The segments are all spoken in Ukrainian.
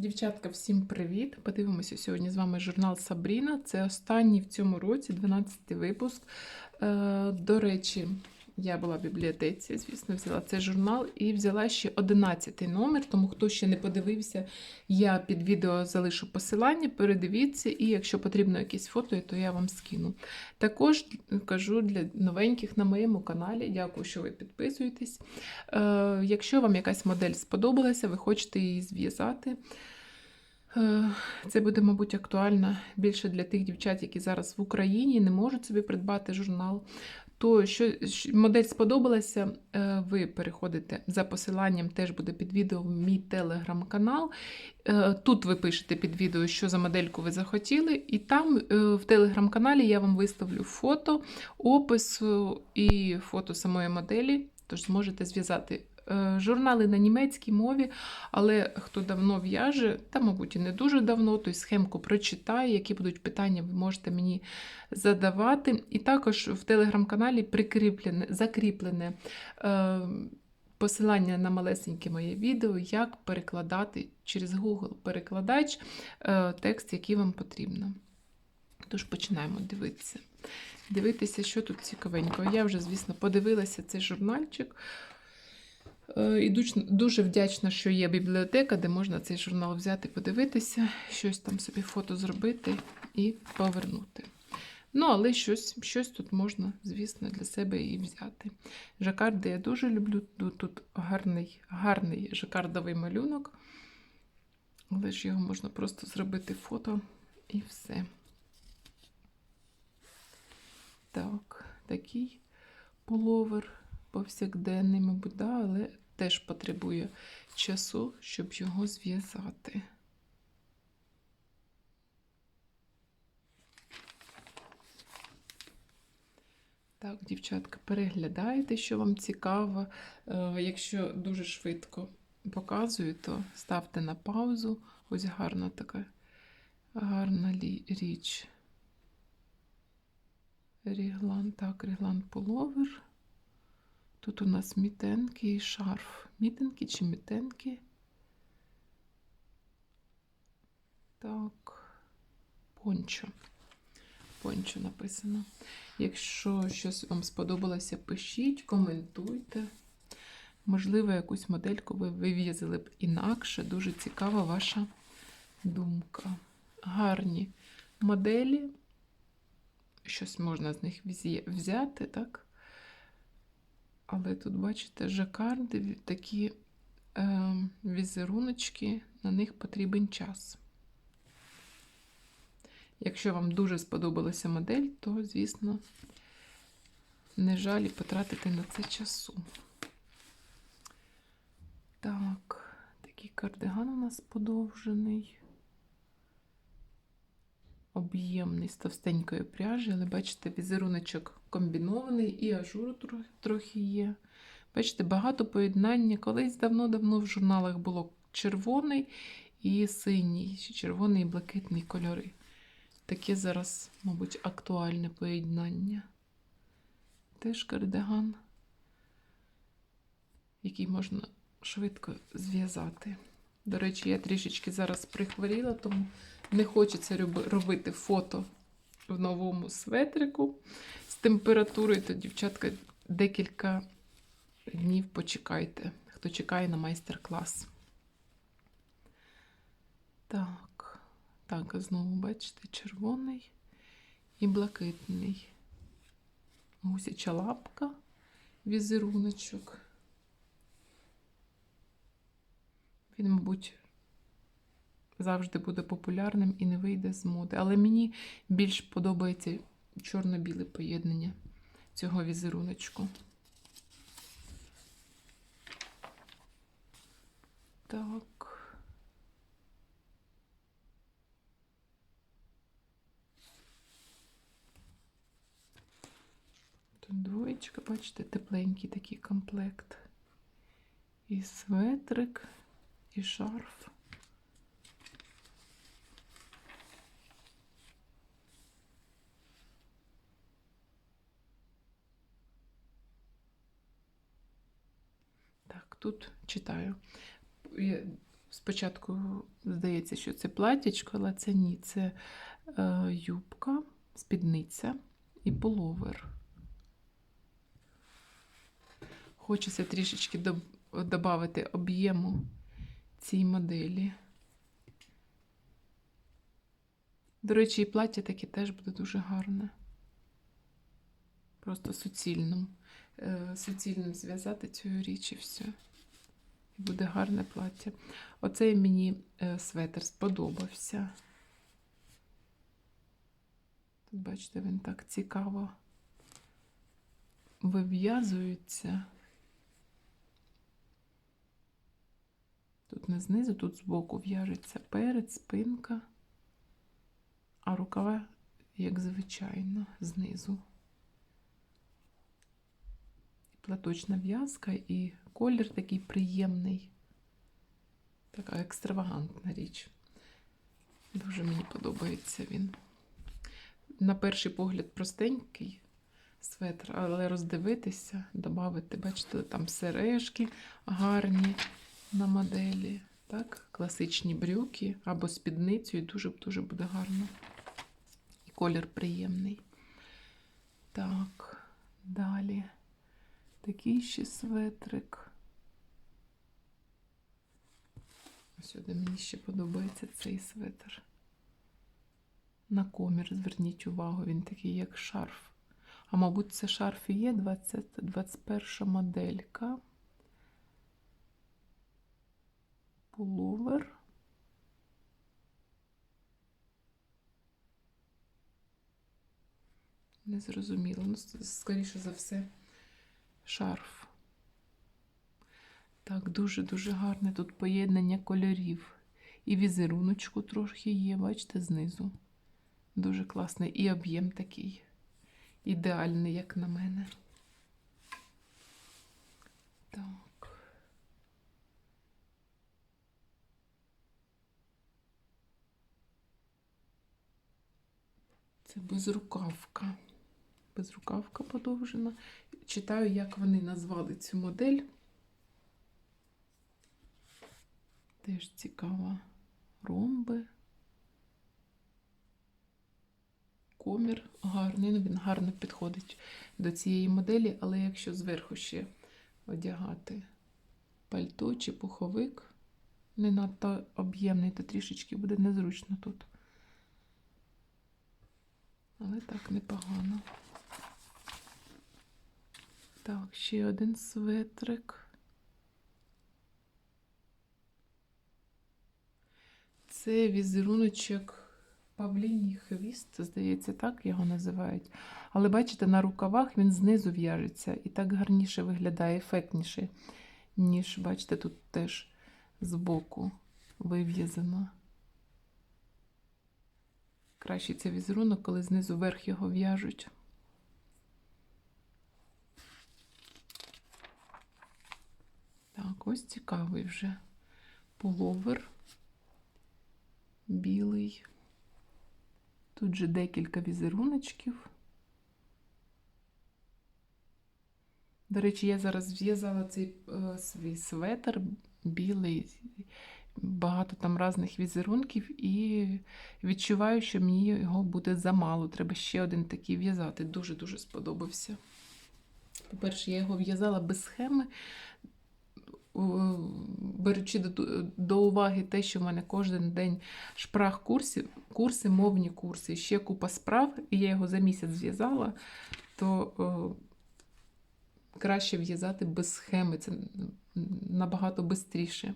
Дівчатка, всім привіт! Подивимося сьогодні з вами журнал Сабріна. Це останній в цьому році, 12-й випуск. Е, До речі, я була в бібліотеці, звісно, взяла цей журнал і взяла ще 11 номер. Тому хто ще не подивився, я під відео залишу посилання, передивіться, і якщо потрібно якісь фото, то я вам скину. Також кажу для новеньких на моєму каналі. Дякую, що ви підписуєтесь. Е, Якщо вам якась модель сподобалася, ви хочете її зв'язати. Е, Це буде, мабуть, актуально більше для тих дівчат, які зараз в Україні не можуть собі придбати журнал. То що модель сподобалася, е, ви переходите за посиланням, теж буде під відео в мій телеграм-канал. Е, Тут ви пишете під відео, що за модельку ви захотіли, і там е, в телеграм-каналі я вам виставлю фото, опис е, і фото самої моделі, тож зможете зв'язати. Е, Журнали на німецькій мові, але хто давно в'яже, та, мабуть, і не дуже давно, той схемку прочитає, які будуть питання, ви можете мені задавати. І також в телеграм-каналі прикріплене, закріплене е, посилання на малесеньке моє відео, як перекладати через Google перекладач е, текст, який вам потрібно. Тож починаємо дивитися. Дивитися, що тут цікавенького. Я вже, звісно, подивилася цей журнальчик. Е, І дуже вдячна, що є бібліотека, де можна цей журнал взяти, подивитися, щось там собі фото зробити і повернути. Ну, але щось, щось тут можна, звісно, для себе і взяти. Жакарди я дуже люблю. Тут, тут гарний, гарний жакардовий малюнок. Але ж його можна просто зробити фото і все. Так, такий пуловер повсякденний, мабуть, да, але теж потребує часу, щоб його зв'язати. Так, дівчатка, переглядайте, що вам цікаво. Е, Якщо дуже швидко показую, то ставте на паузу. Ось гарна така гарна річ. Ріглан, так, ріглан пуловер. Тут у нас мітенки і шарф. Мітенки чи мітенки? Так, пончо. Пончо написано. Якщо щось вам сподобалося, пишіть, коментуйте. Можливо, якусь модельку ви вив'язали б інакше. Дуже цікава ваша думка. Гарні моделі. Щось можна з них взяти, так? Але тут, бачите, жакарди, такі е, візеруночки, на них потрібен час. Якщо вам дуже сподобалася модель, то, звісно, не жаль потратити на це часу. Так, такий кардиган у нас подовжений. Об'ємний з товстенької пряжі, але бачите, візеруночок комбінований і ажуру тро- трохи є. Бачите, багато поєднання. Колись давно-давно в журналах було червоний і синій, червоний і блакитний кольори. Таке зараз, мабуть, актуальне поєднання. Теж кардиган, який можна швидко зв'язати. До речі, я трішечки зараз прихворіла, тому не хочеться робити фото в новому светрику з температурою, то, дівчатка, декілька днів почекайте, хто чекає на майстер-клас. Так, так, знову бачите, червоний і блакитний. Гусяча лапка, візеруночок. Він, мабуть, завжди буде популярним і не вийде з моди. Але мені більш подобається чорно-біле поєднання цього візеруночку. Так. Тут двоєчка, бачите, тепленький такий комплект. І светрик, і шарф. Так, тут читаю. Я Спочатку здається, що це платячко, але це ні, це е, юбка, спідниця і пуловер. Хочеться трішечки додати об'єму цій моделі. До речі, і плаття таке теж буде дуже гарне. Просто суцільним, е, суцільним зв'язати цю річ і все. Буде гарне плаття. Оцей мені е, светр сподобався. Тут, бачите, він так цікаво вив'язується. Тут не знизу, тут збоку в'яжеться перед, спинка, а рукава, як звичайно, знизу. Платочна в'язка і колір такий приємний, така екстравагантна річ. Дуже мені подобається він. На перший погляд простенький светр, але роздивитися, додати, бачите, там сережки гарні на моделі. Так, Класичні брюки або спідницю, і дуже-дуже буде гарно. І колір приємний. Так, далі. Такий ще светрик. Ось мені ще подобається цей светр. На комір, зверніть увагу, він такий, як шарф. А мабуть, це шарф і є 20, 21 моделька. Пуловер. Не зрозуміло. Ну, скоріше за все, шарф. Так, дуже-дуже гарне тут поєднання кольорів. І візеруночку трохи є, бачите, знизу. Дуже класний. І об'єм такий ідеальний, як на мене. Так. Це безрукавка. Безрукавка подовжена. Читаю, як вони назвали цю модель. Теж цікаво. Ромби. комір гарний, ну він гарно підходить до цієї моделі, але якщо зверху ще одягати пальто чи пуховик, не надто об'ємний, то трішечки буде незручно тут. Але так непогано. Так, ще один светрик. Це візеруночок Павліній хвіст, здається, так його називають. Але бачите, на рукавах він знизу в'яжеться і так гарніше виглядає, ефектніше, ніж, бачите, тут теж збоку вив'язано. Кращий це візерунок, коли знизу вверх його в'яжуть. Так, цікавий вже пуловер білий. Тут же декілька візеруночків. До речі, я зараз зв'язала цей е, свій светр білий, багато там різних візерунків, і відчуваю, що мені його буде замало. Треба ще один такий в'язати. Дуже-дуже сподобався. По-перше, я його в'язала без схеми беручи до, до уваги те, що в мене кожен день шпрах курси, курси, мовні курси, ще купа справ, і я його за місяць зв'язала, то о, краще в'язати без схеми, це набагато швидше.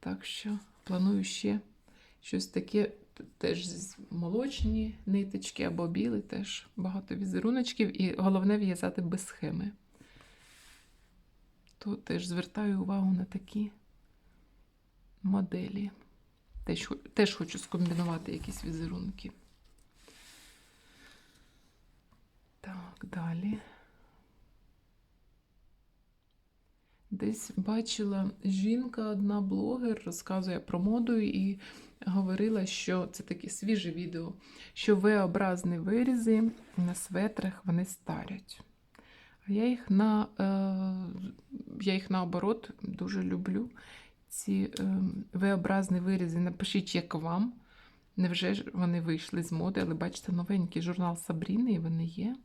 Так що планую ще щось таке. Теж молочні ниточки або білий, теж багато візеруночків, і головне в'язати без схеми то теж звертаю увагу на такі моделі. Теж, теж хочу скомбінувати якісь візерунки. Так, далі. Десь бачила жінка, одна блогер, розказує про моду і говорила, що це таке свіже відео, що V-образні вирізи на светрах вони старять. Я їх на, е, я їх наоборот дуже люблю. ці е, V-образні вирізи. Напишіть, як вам. Невже ж вони вийшли з моди, але бачите, новенький журнал Сабріни, і вони є.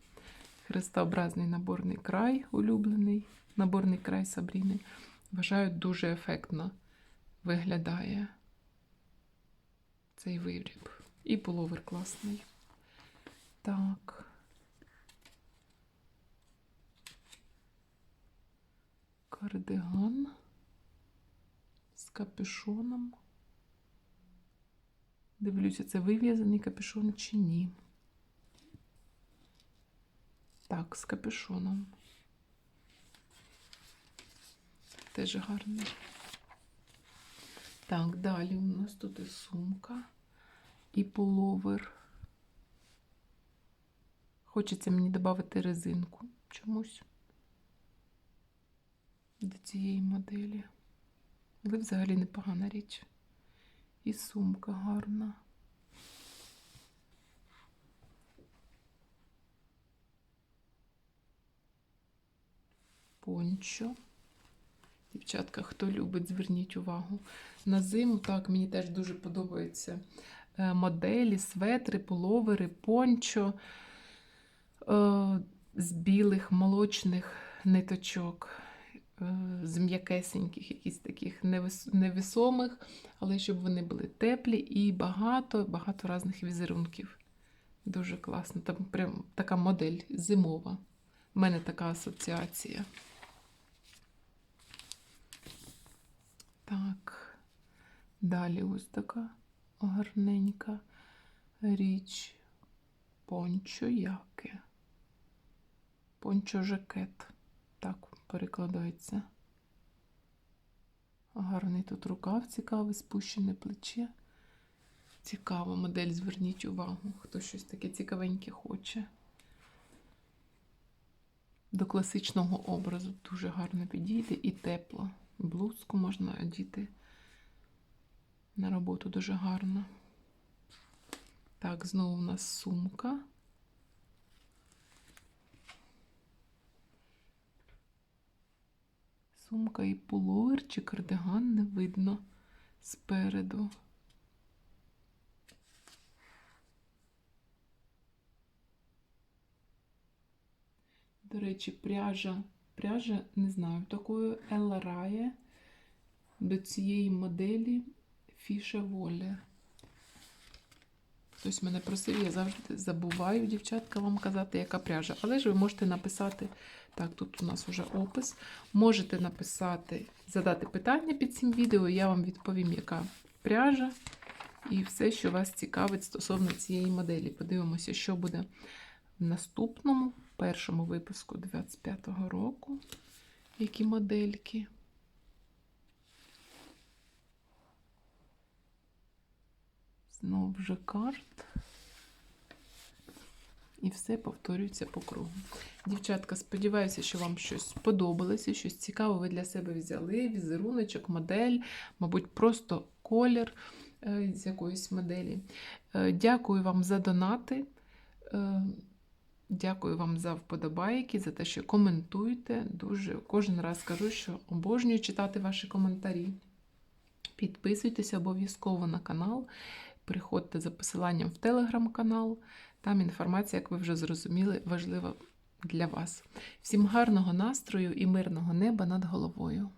Хрестообразний наборний край, улюблений наборний край Сабріни. Вважаю, дуже ефектно виглядає цей виріб. І пуловер класний. Так. Кардиган з капюшоном. Дивлюся, це вив'язаний капюшон чи ні. Так, з капюшоном. Теж гарний. Так, далі у нас тут і сумка, і пуловер. Хочеться мені додати резинку чомусь до цієї моделі. Але взагалі непогана річ. І сумка гарна. Пончо. Дівчатка, хто любить, зверніть увагу. На зиму, так, мені теж дуже подобаються е, моделі, светри, пуловери, пончо е, з білих молочних ниточок, з м'якесеньких, якісь таких невесомих, але щоб вони були теплі і багато, багато різних візерунків. Дуже класно. Там прям така модель зимова. У мене така асоціація. Так, далі ось така гарненька річ. Пончо яке. Пончо жакет. Так перекладається. Гарний тут рукав цікавий, спущене плече. Цікава модель, зверніть увагу, хто щось таке цікавеньке хоче. До класичного образу дуже гарно підійде і тепло. Блузку можна одіти на роботу дуже гарно. Так, знову у нас сумка. Сумка і пуловер чи кардиган не видно спереду. До речі, пряжа. Пряжа, не знаю, такою Елла Рає до цієї моделі Фіша Воле. Хтось мене просив, я завжди забуваю, дівчатка, вам казати, яка пряжа. Але ж ви можете написати, так, тут у нас вже опис. Можете написати, задати питання під цим відео, я вам відповім, яка пряжа і все, що вас цікавить стосовно цієї моделі. Подивимося, що буде в наступному, першому випуску 25-го року. Які модельки. Знову вже карт. І все повторюється по кругу. Дівчатка, сподіваюся, що вам щось сподобалося, щось цікаве ви для себе взяли. Візеруночок, модель, мабуть, просто колір е, з якоїсь моделі. Е, Дякую вам за донати. Е, Дякую вам за вподобайки, за те, що коментуєте. Дуже кожен раз кажу, що обожнюю читати ваші коментарі. Підписуйтесь обов'язково на канал. Приходьте за посиланням в телеграм-канал. Там інформація, як ви вже зрозуміли, важлива для вас. Всім гарного настрою і мирного неба над головою.